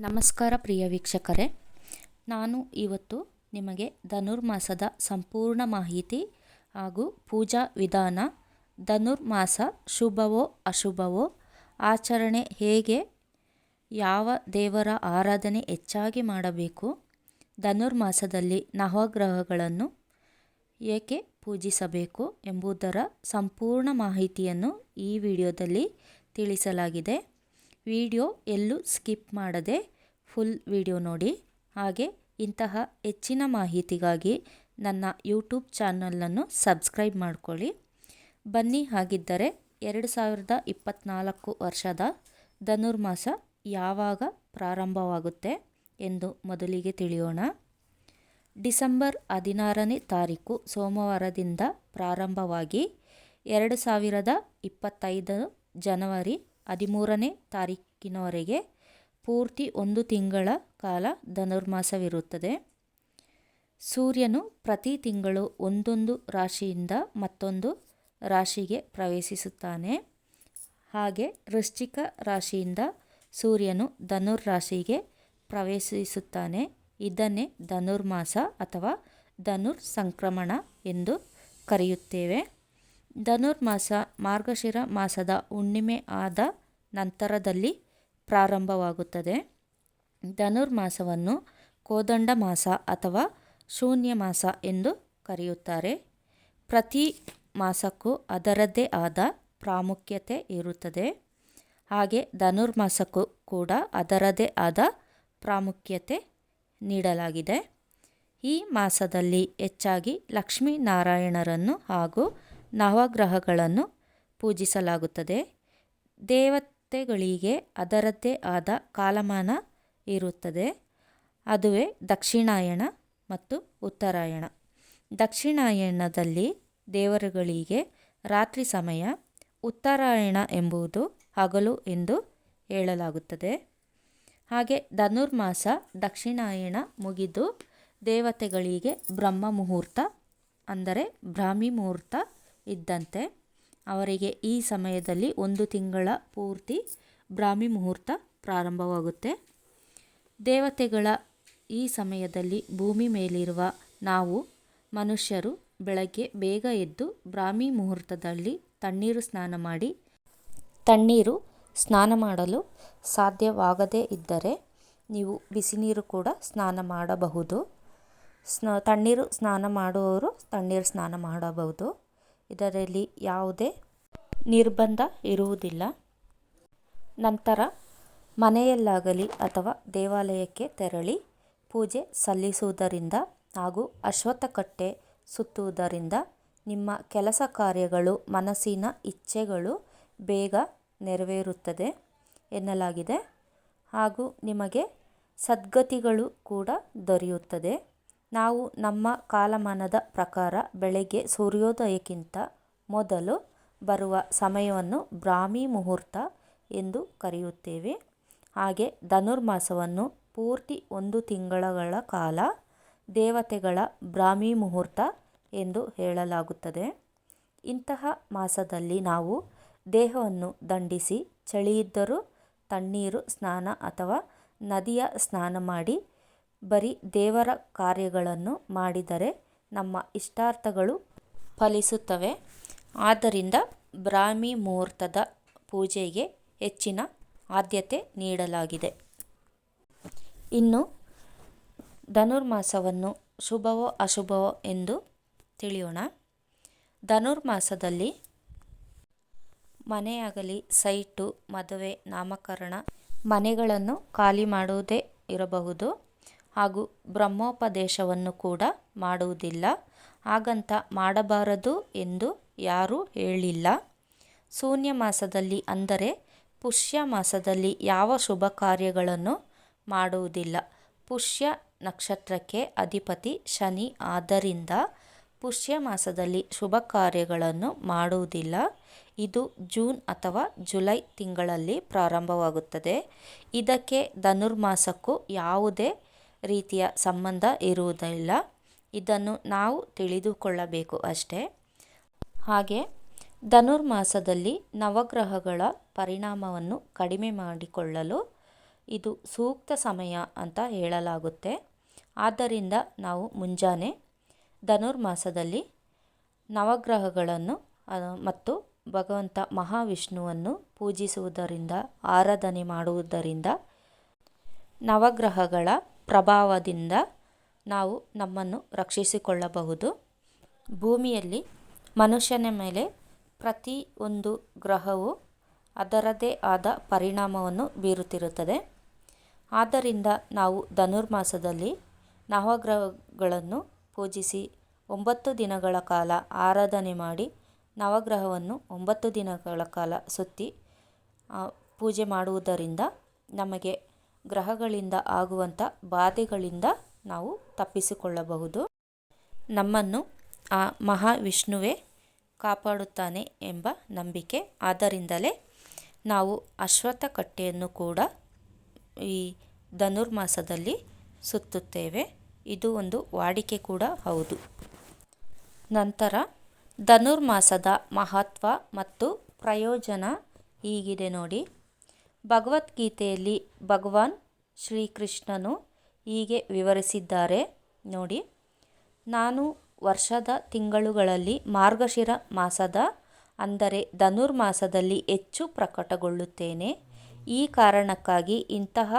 ನಮಸ್ಕಾರ ಪ್ರಿಯ ವೀಕ್ಷಕರೇ. ನಾನು ಇವತ್ತು ನಿಮಗೆ ಧನುರ್ಮಾಸದ ಸಂಪೂರ್ಣ ಮಾಹಿತಿ ಹಾಗೂ ಪೂಜಾ ವಿಧಾನ, ಧನುರ್ಮಾಸ ಶುಭವೋ ಅಶುಭವೋ, ಆಚರಣೆ ಹೇಗೆ, ಯಾವ ದೇವರ ಆರಾಧನೆ ಹೆಚ್ಚಾಗಿ ಮಾಡಬೇಕು, ಧನುರ್ಮಾಸದಲ್ಲಿ ನವಗ್ರಹಗಳನ್ನು ಏಕೆ ಪೂಜಿಸಬೇಕು ಎಂಬುದರ ಸಂಪೂರ್ಣ ಮಾಹಿತಿಯನ್ನು ಈ ವಿಡಿಯೋದಲ್ಲಿ ತಿಳಿಸಲಾಗಿದೆ. ವಿಡಿಯೋ ಎಲ್ಲೂ ಸ್ಕಿಪ್ ಮಾಡದೆ ಫುಲ್ ವಿಡಿಯೋ ನೋಡಿ. ಹಾಗೆ ಇಂತಹ ಹೆಚ್ಚಿನ ಮಾಹಿತಿಗಾಗಿ ನನ್ನ ಯೂಟ್ಯೂಬ್ ಚಾನಲನ್ನು ಸಬ್ಸ್ಕ್ರೈಬ್ ಮಾಡಿಕೊಳ್ಳಿ. ಬನ್ನಿ ಹಾಗಿದ್ದರೆ ಎರಡು ಸಾವಿರದ ಇಪ್ಪತ್ತ್ನಾಲ್ಕು ವರ್ಷದ ಧನುರ್ಮಾಸ ಯಾವಾಗ ಪ್ರಾರಂಭವಾಗುತ್ತೆ ಎಂದು ಮೊದಲಿಗೆ ತಿಳಿಯೋಣ. ಡಿಸೆಂಬರ್ ಹದಿನಾರನೇ ತಾರೀಕು ಸೋಮವಾರದಿಂದ ಪ್ರಾರಂಭವಾಗಿ ಎರಡು ಸಾವಿರದ ಇಪ್ಪತ್ತೈದು ಜನವರಿ ಹದಿಮೂರನೇ ತಾರೀಕಿನವರೆಗೆ ಪೂರ್ತಿ ಒಂದು ತಿಂಗಳ ಕಾಲ ಧನುರ್ಮಾಸವಿರುತ್ತದೆ. ಸೂರ್ಯನು ಪ್ರತಿ ತಿಂಗಳು ಒಂದೊಂದು ರಾಶಿಯಿಂದ ಮತ್ತೊಂದು ರಾಶಿಗೆ ಪ್ರವೇಶಿಸುತ್ತಾನೆ. ಹಾಗೆ ವೃಶ್ಚಿಕ ರಾಶಿಯಿಂದ ಸೂರ್ಯನು ಧನುರ್ ರಾಶಿಗೆ ಪ್ರವೇಶಿಸುತ್ತಾನೆ. ಇದನ್ನೇ ಧನುರ್ಮಾಸ ಅಥವಾ ಧನುರ್ ಸಂಕ್ರಮಣ ಎಂದು ಕರೆಯುತ್ತೇವೆ. ಧನುರ್ಮಾಸ ಮಾರ್ಗಶಿರ ಮಾಸದ ಹುಣ್ಣಿಮೆ ಆದ ನಂತರದಲ್ಲಿ ಪ್ರಾರಂಭವಾಗುತ್ತದೆ. ಧನುರ್ಮಾಸವನ್ನು ಕೋದಂಡ ಮಾಸ ಅಥವಾ ಶೂನ್ಯ ಮಾಸ ಎಂದು ಕರೆಯುತ್ತಾರೆ. ಪ್ರತಿ ಮಾಸಕ್ಕೂ ಅದರದ್ದೇ ಆದ ಪ್ರಾಮುಖ್ಯತೆ ಇರುತ್ತದೆ. ಹಾಗೆ ಧನುರ್ಮಾಸಕ್ಕೂ ಕೂಡ ಅದರದೇ ಆದ ಪ್ರಾಮುಖ್ಯತೆ ನೀಡಲಾಗಿದೆ. ಈ ಮಾಸದಲ್ಲಿ ಹೆಚ್ಚಾಗಿ ಲಕ್ಷ್ಮೀನಾರಾಯಣರನ್ನು ಹಾಗೂ ನವಗ್ರಹಗಳನ್ನು ಪೂಜಿಸಲಾಗುತ್ತದೆ. ದೇವತೆಗಳಿಗೆ ಅದರದ್ದೇ ಆದ ಕಾಲಮಾನ ಇರುತ್ತದೆ. ಅದುವೇ ದಕ್ಷಿಣಾಯಣ ಮತ್ತು ಉತ್ತರಾಯಣ. ದಕ್ಷಿಣಾಯಣದಲ್ಲಿ ದೇವರುಗಳಿಗೆ ರಾತ್ರಿ ಸಮಯ ಉತ್ತರಾಯಣ ಎಂಬುದು ಹಗಲು ಎಂದು ಹೇಳಲಾಗುತ್ತದೆ. ಹಾಗೆ ಧನುರ್ಮಾಸ ದಕ್ಷಿಣಾಯಣ ಮುಗಿದು ದೇವತೆಗಳಿಗೆ ಬ್ರಹ್ಮ ಮುಹೂರ್ತ ಅಂದರೆ ಬ್ರಾಹ್ಮಿ ಮುಹೂರ್ತ ಇದ್ದಂತೆ. ಅವರಿಗೆ ಈ ಸಮಯದಲ್ಲಿ ಒಂದು ತಿಂಗಳ ಪೂರ್ತಿ ಬ್ರಾಹ್ಮಿ ಮುಹೂರ್ತ ಪ್ರಾರಂಭವಾಗುತ್ತೆ. ದೇವತೆಗಳ ಈ ಸಮಯದಲ್ಲಿ ಭೂಮಿ ಮೇಲಿರುವ ನಾವು ಮನುಷ್ಯರು ಬೆಳಗ್ಗೆ ಬೇಗ ಎದ್ದು ಬ್ರಾಹ್ಮಿ ಮುಹೂರ್ತದಲ್ಲಿ ತಣ್ಣೀರು ಸ್ನಾನ ಮಾಡಿ, ತಣ್ಣೀರು ಸ್ನಾನ ಮಾಡಲು ಸಾಧ್ಯವಾಗದೇ ಇದ್ದರೆ ನೀವು ಬಿಸಿ ನೀರು ಕೂಡ ಸ್ನಾನ ಮಾಡಬಹುದು. ಸ್ನ, ತಣ್ಣೀರು ಸ್ನಾನ ಮಾಡುವವರು ತಣ್ಣೀರು ಸ್ನಾನ ಮಾಡಬಹುದು. ಇದರಲ್ಲಿ ಯಾವುದೇ ನಿರ್ಬಂಧ ಇರುವುದಿಲ್ಲ. ನಂತರ ಮನೆಯಲ್ಲಾಗಲಿ ಅಥವಾ ದೇವಾಲಯಕ್ಕೆ ತೆರಳಿ ಪೂಜೆ ಸಲ್ಲಿಸುವುದರಿಂದ ಹಾಗೂ ಅಶ್ವತ್ಥಕಟ್ಟೆ ಸುತ್ತುವುದರಿಂದ ನಿಮ್ಮ ಕೆಲಸ ಕಾರ್ಯಗಳು, ಮನಸ್ಸಿನ ಇಚ್ಛೆಗಳು ಬೇಗ ನೆರವೇರುತ್ತದೆ ಎನ್ನಲಾಗಿದೆ ಹಾಗೂ ನಿಮಗೆ ಸದ್ಗತಿಗಳು ಕೂಡ ದೊರೆಯುತ್ತದೆ. ನಾವು ನಮ್ಮ ಕಾಲಮಾನದ ಪ್ರಕಾರ ಬೆಳಗ್ಗೆ ಸೂರ್ಯೋದಯಕ್ಕಿಂತ ಮೊದಲು ಬರುವ ಸಮಯವನ್ನು ಬ್ರಾಹ್ಮಿ ಮುಹೂರ್ತ ಎಂದು ಕರೆಯುತ್ತೇವೆ. ಹಾಗೆ ಧನುರ್ಮಾಸವನ್ನು ಪೂರ್ತಿ ಒಂದು ತಿಂಗಳ ಕಾಲ ದೇವತೆಗಳ ಬ್ರಾಹ್ಮಿ ಮುಹೂರ್ತ ಎಂದು ಹೇಳಲಾಗುತ್ತದೆ. ಇಂತಹ ಮಾಸದಲ್ಲಿ ನಾವು ದೇಹವನ್ನು ದಂಡಿಸಿ ಚಳಿಯಿದ್ದರೂ ತಣ್ಣೀರು ಸ್ನಾನ ಅಥವಾ ನದಿಯ ಸ್ನಾನ ಮಾಡಿ ಬರೀ ದೇವರ ಕಾರ್ಯಗಳನ್ನು ಮಾಡಿದರೆ ನಮ್ಮ ಇಷ್ಟಾರ್ಥಗಳು ಫಲಿಸುತ್ತವೆ. ಆದ್ದರಿಂದ ಬ್ರಾಹ್ಮಿ ಮುಹೂರ್ತದ ಪೂಜೆಗೆ ಹೆಚ್ಚಿನ ಆದ್ಯತೆ ನೀಡಲಾಗಿದೆ. ಇನ್ನು ಧನುರ್ಮಾಸವನ್ನು ಶುಭವೋ ಅಶುಭವೋ ಎಂದು ತಿಳಿಯೋಣ. ಧನುರ್ಮಾಸದಲ್ಲಿ ಮನೆಯಾಗಲಿ, ಸೈಟು, ಮದುವೆ, ನಾಮಕರಣ ಮನೆಗಳನ್ನು ಖಾಲಿ ಮಾಡುವುದೇ ಇರಬಹುದು. ಹಾಗೂ ಬ್ರಹ್ಮೋಪದೇಶವನ್ನು ಕೂಡ ಮಾಡುವುದಿಲ್ಲ. ಹಾಗಂತ ಮಾಡಬಾರದು ಎಂದು ಯಾರೂ ಹೇಳಿಲ್ಲ. ಶೂನ್ಯ ಮಾಸದಲ್ಲಿ ಅಂದರೆ ಪುಷ್ಯ ಮಾಸದಲ್ಲಿ ಯಾವ ಶುಭ ಕಾರ್ಯಗಳನ್ನು ಮಾಡುವುದಿಲ್ಲ. ಪುಷ್ಯ ನಕ್ಷತ್ರಕ್ಕೆ ಅಧಿಪತಿ ಶನಿ ಆದ್ದರಿಂದ ಪುಷ್ಯ ಮಾಸದಲ್ಲಿ ಶುಭ ಕಾರ್ಯಗಳನ್ನು ಮಾಡುವುದಿಲ್ಲ. ಇದು ಜೂನ್ ಅಥವಾ ಜುಲೈ ತಿಂಗಳಲ್ಲಿ ಪ್ರಾರಂಭವಾಗುತ್ತದೆ. ಇದಕ್ಕೆ ಧನುರ್ಮಾಸಕ್ಕೂ ಯಾವುದೇ ರೀತಿಯ ಸಂಬಂಧ ಇರುವುದಿಲ್ಲ. ಇದನ್ನು ನಾವು ತಿಳಿದುಕೊಳ್ಳಬೇಕು ಅಷ್ಟೇ. ಹಾಗೆ, ಧನುರ್ಮಾಸದಲ್ಲಿ ನವಗ್ರಹಗಳ ಪರಿಣಾಮವನ್ನು ಕಡಿಮೆ ಮಾಡಿಕೊಳ್ಳಲು ಇದು ಸೂಕ್ತ ಸಮಯ ಅಂತ ಹೇಳಲಾಗುತ್ತೆ. ಆದ್ದರಿಂದ ನಾವು ಮುಂಜಾನೆ ಧನುರ್ಮಾಸದಲ್ಲಿ ನವಗ್ರಹಗಳನ್ನು ಮತ್ತು ಭಗವಂತ ಮಹಾವಿಷ್ಣುವನ್ನು ಪೂಜಿಸುವುದರಿಂದ, ಆರಾಧನೆ ಮಾಡುವುದರಿಂದ ನವಗ್ರಹಗಳ ಪ್ರಭಾವದಿಂದ ನಾವು ನಮ್ಮನ್ನು ರಕ್ಷಿಸಿಕೊಳ್ಳಬಹುದು. ಭೂಮಿಯಲ್ಲಿ ಮನುಷ್ಯನ ಮೇಲೆ ಪ್ರತಿ ಒಂದು ಗ್ರಹವು ಅದರದೇ ಆದ ಪರಿಣಾಮವನ್ನು ಬೀರುತ್ತಿರುತ್ತದೆ. ಆದ್ದರಿಂದ ನಾವು ಧನುರ್ಮಾಸದಲ್ಲಿ ನವಗ್ರಹಗಳನ್ನು ಪೂಜಿಸಿ ಒಂಬತ್ತು ದಿನಗಳ ಕಾಲ ಆರಾಧನೆ ಮಾಡಿ ನವಗ್ರಹವನ್ನು ಒಂಬತ್ತು ದಿನಗಳ ಕಾಲ ಸುತ್ತಿ ಪೂಜೆ ಮಾಡುವುದರಿಂದ ನಮಗೆ ಗ್ರಹಗಳಿಂದ ಆಗುವಂಥ ಬಾಧೆಗಳಿಂದ ನಾವು ತಪ್ಪಿಸಿಕೊಳ್ಳಬಹುದು. ನಮ್ಮನ್ನು ಆ ಮಹಾವಿಷ್ಣುವೆ ಕಾಪಾಡುತ್ತಾನೆ ಎಂಬ ನಂಬಿಕೆ. ಆದ್ದರಿಂದಲೇ ನಾವು ಅಶ್ವತ್ಥ ಕಟ್ಟೆಯನ್ನು ಕೂಡ ಈ ಧನುರ್ಮಾಸದಲ್ಲಿ ಸುತ್ತುತ್ತೇವೆ. ಇದು ಒಂದು ವಾಡಿಕೆ ಕೂಡ ಹೌದು. ನಂತರ ಧನುರ್ಮಾಸದ ಮಹತ್ವ ಮತ್ತು ಪ್ರಯೋಜನ ಹೀಗಿದೆ ನೋಡಿ. ಭಗವದ್ಗೀತೆಯಲ್ಲಿ ಭಗವಾನ್ ಶ್ರೀಕೃಷ್ಣನು ಹೀಗೆ ವಿವರಿಸಿದ್ದಾರೆ. ನೋಡಿ, ನಾನು ವರ್ಷದ ತಿಂಗಳುಗಳಲ್ಲಿ ಮಾರ್ಗಶಿರ ಮಾಸದ, ಅಂದರೆ ಧನುರ್ಮಾಸದಲ್ಲಿ ಹೆಚ್ಚು ಪ್ರಕಟಗೊಳ್ಳುತ್ತೇನೆ. ಈ ಕಾರಣಕ್ಕಾಗಿ ಇಂತಹ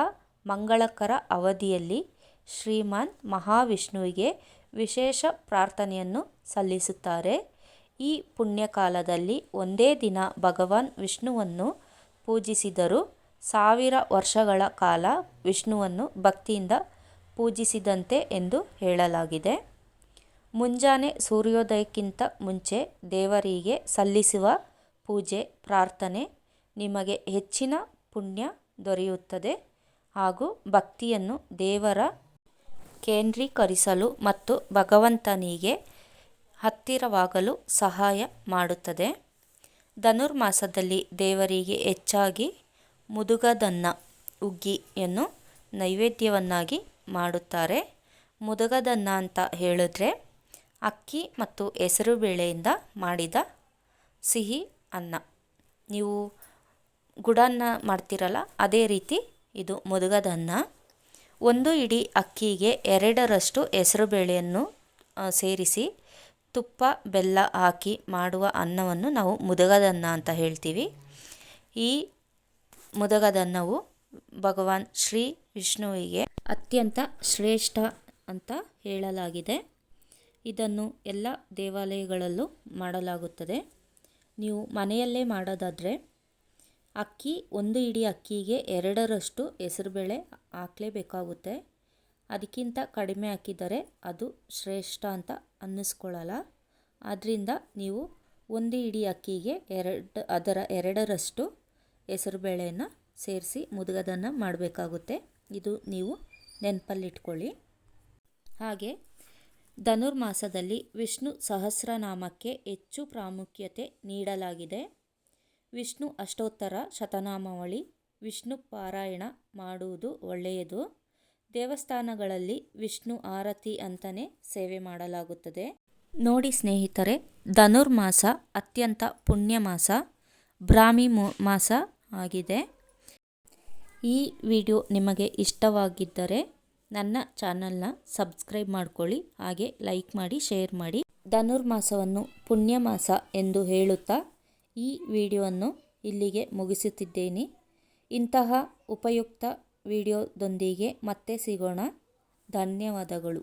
ಮಂಗಳಕರ ಅವಧಿಯಲ್ಲಿ ಶ್ರೀಮಾನ್ ಮಹಾವಿಷ್ಣುವಿಗೆ ವಿಶೇಷ ಪ್ರಾರ್ಥನೆಯನ್ನು ಸಲ್ಲಿಸುತ್ತಾರೆ. ಈ ಪುಣ್ಯಕಾಲದಲ್ಲಿ ಒಂದೇ ದಿನ ಭಗವಾನ್ ವಿಷ್ಣುವನ್ನು ಪೂಜಿಸಿದರೂ. ಸಾವಿರ ವರ್ಷಗಳ ಕಾಲ ವಿಷ್ಣುವನ್ನು ಭಕ್ತಿಯಿಂದ ಪೂಜಿಸಿದಂತೆ ಎಂದು ಹೇಳಲಾಗಿದೆ. ಮುಂಜಾನೆ ಸೂರ್ಯೋದಯಕ್ಕಿಂತ ಮುಂಚೆ ದೇವರಿಗೆ ಸಲ್ಲಿಸುವ ಪೂಜೆ, ಪ್ರಾರ್ಥನೆ ನಿಮಗೆ ಹೆಚ್ಚಿನ ಪುಣ್ಯ ದೊರೆಯುತ್ತದೆ ಹಾಗೂ ಭಕ್ತಿಯನ್ನು ದೇವರ ಕೇಂದ್ರೀಕರಿಸಲು ಮತ್ತು ಭಗವಂತನಿಗೆ ಹತ್ತಿರವಾಗಲು ಸಹಾಯ ಮಾಡುತ್ತದೆ. ಧನುರ್ಮಾಸದಲ್ಲಿ ದೇವರಿಗೆ ಹೆಚ್ಚಾಗಿ ಮುದುಗದನ್ನ ಉಗ್ಗಿಯನ್ನು ನೈವೇದ್ಯವನ್ನಾಗಿ ಮಾಡುತ್ತಾರೆ. ಮುದುಗದನ್ನ ಅಂತ ಹೇಳಿದ್ರೆ ಅಕ್ಕಿ ಮತ್ತು ಹೆಸರು ಬೇಳೆಯಿಂದ ಮಾಡಿದ ಸಿಹಿ ಅನ್ನ. ನೀವು ಗುಡನ್ನ ಮಾಡ್ತೀರಲ್ಲ, ಅದೇ ರೀತಿ ಇದು ಮುದುಗದನ್ನ. ಒಂದು ಇಡೀ ಅಕ್ಕಿಗೆ ಎರಡರಷ್ಟು ಹೆಸರು ಬೇಳೆಯನ್ನು ಸೇರಿಸಿ ತುಪ್ಪ, ಬೆಲ್ಲ ಹಾಕಿ ಮಾಡುವ ಅನ್ನವನ್ನು ನಾವು ಮುದಗದನ್ನ ಅಂತ ಹೇಳ್ತೀವಿ. ಈ ಮುದಗದನ್ನವು ಭಗವಾನ್ ಶ್ರೀ ವಿಷ್ಣುವಿಗೆ ಅತ್ಯಂತ ಶ್ರೇಷ್ಠ ಅಂತ ಹೇಳಲಾಗಿದೆ. ಇದನ್ನು ಎಲ್ಲ ದೇವಾಲಯಗಳಲ್ಲೂ ಮಾಡಲಾಗುತ್ತದೆ. ನೀವು ಮನೆಯಲ್ಲೇ ಮಾಡೋದಾದರೆ ಅಕ್ಕಿ, ಒಂದು ಇಡೀ ಅಕ್ಕಿಗೆ ಎರಡರಷ್ಟು ಹೆಸರುಬೇಳೆ ಹಾಕಲೇಬೇಕಾಗುತ್ತೆ. ಅದಕ್ಕಿಂತ ಕಡಿಮೆ ಹಾಕಿದರೆ ಅದು ಶ್ರೇಷ್ಠ ಅಂತ ಅನ್ನಿಸ್ಕೊಳ್ಳಲ್ಲ ಆದ್ದರಿಂದ ನೀವು ಒಂದು ಇಡೀ ಅಕ್ಕಿಗೆ ಎರಡು, ಅದರ ಎರಡರಷ್ಟು ಹೆಸರುಬೇಳೆಯನ್ನು ಸೇರಿಸಿ ಮುದುಗದನ್ನು ಮಾಡಬೇಕಾಗುತ್ತೆ. ಇದು ನೀವು ನೆನಪಲ್ಲಿಟ್ಕೊಳ್ಳಿ. ಹಾಗೆ ಧನುರ್ಮಾಸದಲ್ಲಿ ವಿಷ್ಣು ಸಹಸ್ರನಾಮಕ್ಕೆ ಹೆಚ್ಚು ಪ್ರಾಮುಖ್ಯತೆ ನೀಡಲಾಗಿದೆ. ವಿಷ್ಣು ಅಷ್ಟೋತ್ತರ ಶತನಾಮಾವಳಿ, ವಿಷ್ಣು ಪಾರಾಯಣ ಮಾಡುವುದು ಒಳ್ಳೆಯದು. ದೇವಸ್ಥಾನಗಳಲ್ಲಿ ವಿಷ್ಣು ಆರತಿ ಅಂತಲೇ ಸೇವೆ ಮಾಡಲಾಗುತ್ತದೆ. ನೋಡಿ ಸ್ನೇಹಿತರೆ, ಧನುರ್ಮಾಸ ಅತ್ಯಂತ ಪುಣ್ಯ ಮಾಸ ಬ್ರಾಹ್ಮಿ ಮಾಸ ಆಗಿದೆ. ಈ ವಿಡಿಯೋ ನಿಮಗೆ ಇಷ್ಟವಾಗಿದ್ದರೆ ನನ್ನ ಚಾನಲ್ನ ಸಬ್ಸ್ಕ್ರೈಬ್ ಮಾಡ್ಕೊಳ್ಳಿ, ಹಾಗೆ ಲೈಕ್ ಮಾಡಿ, ಶೇರ್ ಮಾಡಿ. ಧನುರ್ಮಾಸವನ್ನು ಪುಣ್ಯ ಮಾಸ ಎಂದು ಹೇಳುತ್ತಾ ಈ ವಿಡಿಯೋವನ್ನು ಇಲ್ಲಿಗೆ ಮುಗಿಸುತ್ತಿದ್ದೇನೆ. ಇಂತಹ ಉಪಯುಕ್ತ ವಿಡಿಯೋದೊಂದಿಗೆ ಮತ್ತೆ ಸಿಗೋಣ. ಧನ್ಯವಾದಗಳು.